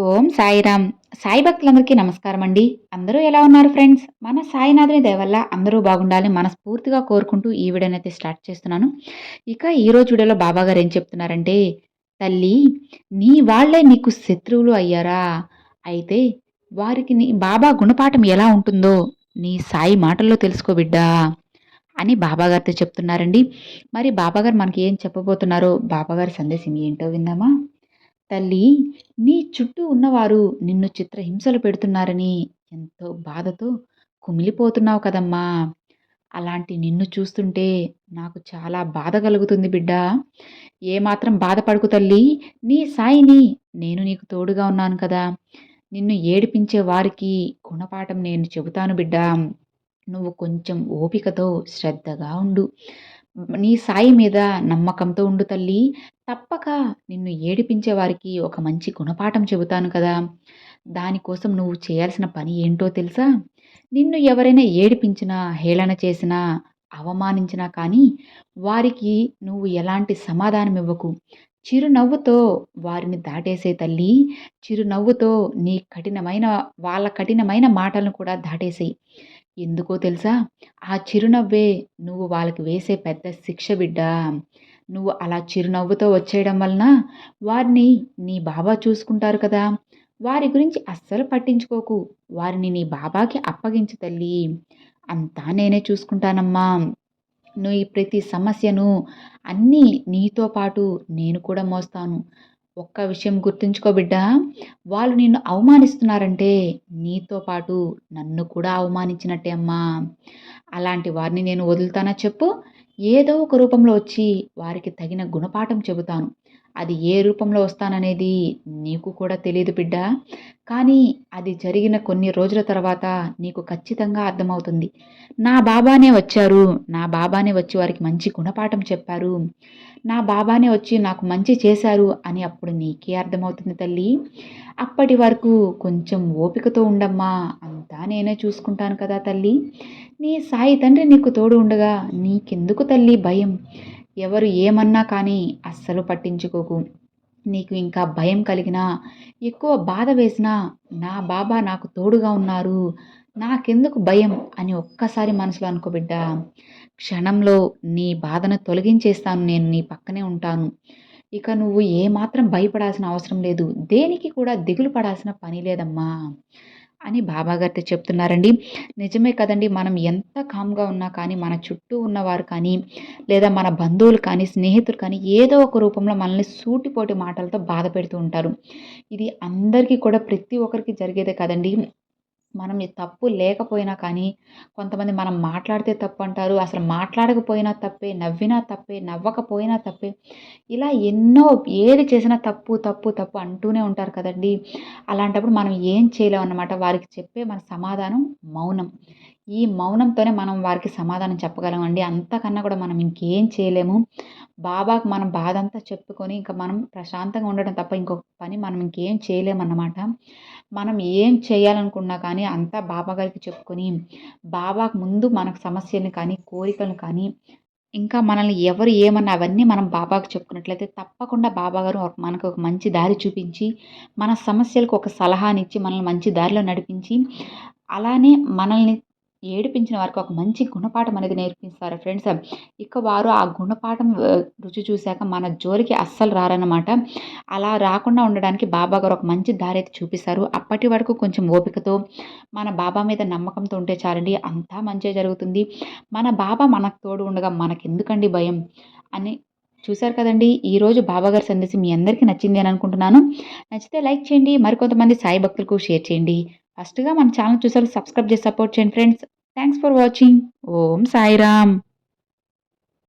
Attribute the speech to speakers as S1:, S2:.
S1: ఓం సాయిరామ్. సాయి భక్తులందరికీ నమస్కారం అండి. అందరూ ఎలా ఉన్నారు ఫ్రెండ్స్? మన సాయినాథుని దయవల్ల అందరూ బాగుండాలని మనస్ఫూర్తిగా కోరుకుంటూ ఈ వీడియోని అయితే స్టార్ట్ చేస్తున్నాను. ఇక ఈరోజు వీడియోలో బాబా గారు ఏం చెప్తున్నారంటే తల్లి నీ వాళ్ళే నీకు శత్రువులు అయ్యారా? అయితే వారికి నీ బాబా గుణపాఠం ఎలా ఉంటుందో నీ సాయి మాటల్లో తెలుసుకో బిడ్డా అని బాబాగారితో చెప్తున్నారండి. మరి బాబాగారు మనకి ఏం చెప్పబోతున్నారో బాబాగారి సందేశం ఏంటో విందామా? తల్లి నీ చుట్టూ ఉన్నవారు నిన్ను చిత్రహింసలు పెడుతున్నారని ఎంతో బాధతో కుమిలిపోతున్నావు కదమ్మా. అలాంటి నిన్ను చూస్తుంటే నాకు చాలా బాధ కలుగుతుంది బిడ్డ. ఏమాత్రం బాధపడుకు తల్లి నీ సాయిని నేను నీకు తోడుగా ఉన్నాను కదా. నిన్ను ఏడిపించే వారికి గుణపాఠం నేను చెబుతాను బిడ్డ. నువ్వు కొంచెం ఓపికతో శ్రద్ధగా ఉండు. నీ సాయి మీద నమ్మకంతో ఉండు తల్లి. తప్పక నిన్ను ఏడిపించే వారికి ఒక మంచి గుణపాఠం చెబుతాను కదా. దానికోసం నువ్వు చేయాల్సిన పని ఏంటో తెలుసా? నిన్ను ఎవరైనా ఏడిపించినా హేళన చేసినా అవమానించినా కానీ వారికి నువ్వు ఎలాంటి సమాధానం ఇవ్వకు చిరునవ్వుతో వారిని దాటేసే తల్లి చిరునవ్వుతో నీ కఠినమైన వాళ్ళ కఠినమైన మాటలను కూడా దాటేసేయి. ఎందుకో తెలుసా? ఆ చిరునవ్వే నువ్వు వాళ్ళకి వేసే పెద్ద శిక్ష బిడ్డ. నువ్వు అలా చిరునవ్వుతో వచ్చేయడం వలన వారిని నీ బాబా చూసుకుంటారు కదా. వారి గురించి అస్సలు పట్టించుకోకు. వారిని నీ బాబాకి అప్పగించు తల్లి. అంతా నేనే చూసుకుంటానమ్మా. నువ్వు ఈ ప్రతి సమస్యను అన్నీ నీతో పాటు నేను కూడా మోస్తాను. ఒక్క విషయం గుర్తుంచుకో బిడ్డ. వాళ్ళు నిన్ను అవమానిస్తున్నారంటే నీతో పాటు నన్ను కూడా అవమానించినట్టే అమ్మా. అలాంటి వారిని నేను వదులుతానా చెప్పు? ఏదో ఒక రూపంలో వచ్చి వారికి తగిన గుణపాఠం చెబుతాను. అది ఏ రూపంలో వస్తాననేది నీకు కూడా తెలియదు బిడ్డ. కానీ అది జరిగిన కొన్ని రోజుల తర్వాత నీకు ఖచ్చితంగా అర్థమవుతుంది. నా బాబానే వచ్చారు. నా బాబానే వచ్చి వారికి మంచి గుణపాఠం చెప్పారు. నా బాబానే వచ్చి నాకు మంచి చేశారు అని అప్పుడు నీకే అర్థమవుతుంది తల్లి. అప్పటి వరకు కొంచెం ఓపికతో ఉండమ్మా. అంతా నేనే చూసుకుంటాను కదా తల్లి. నీ సాయి తండ్రి నీకు తోడు ఉండగా నీకెందుకు తల్లి భయం? ఎవరు ఏమన్నా కానీ అస్సలు పట్టించుకోకు. నీకు ఇంకా భయం కలిగినా ఎక్కువ బాధ వేసినా నా బాబా నాకు తోడుగా ఉన్నారు. నాకెందుకు భయం? అని ఒక్కసారి మనసులో అనుకో బిడ్డ. క్షణంలో నీ బాధను తొలగించేస్తాను నేను నీ పక్కనే ఉంటాను. ఇక నువ్వు ఏమాత్రం భయపడాల్సిన అవసరం లేదు. దేనికి కూడా దిగులు పడాల్సిన పని లేదమ్మా. అని బాబాగారితో చెప్తున్నారండి. నిజమే కదండి మనం ఎంత కామ్గా ఉన్నా కానీ మన చుట్టూ ఉన్నవారు కానీ లేదా మన బంధువులు కానీ స్నేహితులు కానీ ఏదో ఒక రూపంలో మనల్ని సూటిపోటి మాటలతో బాధ పెడుతూ ఉంటారు. ఇది అందరికీ కూడా ప్రతి ఒక్కరికి జరిగేదే కదండి. మనం తప్పు లేకపోయినా కానీ కొంతమంది మనం మాట్లాడితే తప్పు అంటారు అసలు మాట్లాడకపోయినా తప్పే నవ్వినా తప్పే నవ్వకపోయినా తప్పే ఇలా ఎన్నో ఏది చేసినా తప్పు తప్పు తప్పు అంటూనే ఉంటారు కదండి. అలాంటప్పుడు మనం ఏం చేయలేం అన్నమాట. వారికి చెప్పే మన సమాధానం మౌనం. ఈ మౌనంతోనే మనం వారికి సమాధానం చెప్పగలమండి. అంతకన్నా కూడా మనం ఇంకేం చేయలేము. బాబాకు మనం బాధ అంతా చెప్పుకొని ఇంకా మనం ప్రశాంతంగా ఉండడం తప్ప ఇంకొక పని మనం ఇంకేం చేయలేమన్నమాట. మనం ఏం చేయాలనుకున్నా కానీ అంతా బాబా గారికి చెప్పుకొని బాబాకు ముందు మనకు సమస్యలను కానీ కోరికలను కానీ ఇంకా మనల్ని ఎవరు ఏమన్నా అవన్నీ మనం బాబాకు చెప్పుకున్నట్లయితే తప్పకుండా బాబాగారు మనకు ఒక మంచి దారి చూపించి మన సమస్యలకు ఒక సలహానిచ్చి మనల్ని మంచి దారిలో నడిపించి అలానే మనల్ని ఏడిపించిన వారికి ఒక మంచి గుణపాఠం అనేది నేర్పిస్తారు ఫ్రెండ్స్. ఇక వారు ఆ గుణపాఠం రుచి చూశాక మన జోలికి అస్సలు రారన్నమాట. అలా రాకుండా ఉండడానికి బాబా గారు ఒక మంచి దారి అయితే చూపిస్తారు. అప్పటి వరకు కొంచెం ఓపికతో మన బాబా మీద నమ్మకంతో ఉంటే చాలండి అంతా మంచిగా జరుగుతుంది. మన బాబా మనకు తోడు ఉండగా మనకెందుకండి భయం అని చూశారు కదండి. ఈరోజు బాబాగారి సందేశం మీ అందరికీ నచ్చింది అని అనుకుంటున్నాను. నచ్చితే లైక్ చేయండి మరికొంతమంది సాయి భక్తులకు షేర్ చేయండి. ఫస్ట్గా మన ఛానల్ చూసారు సబ్స్క్రైబ్ చేసి సపోర్ట్ చేయండి friends. Thanks for watching Om Sairam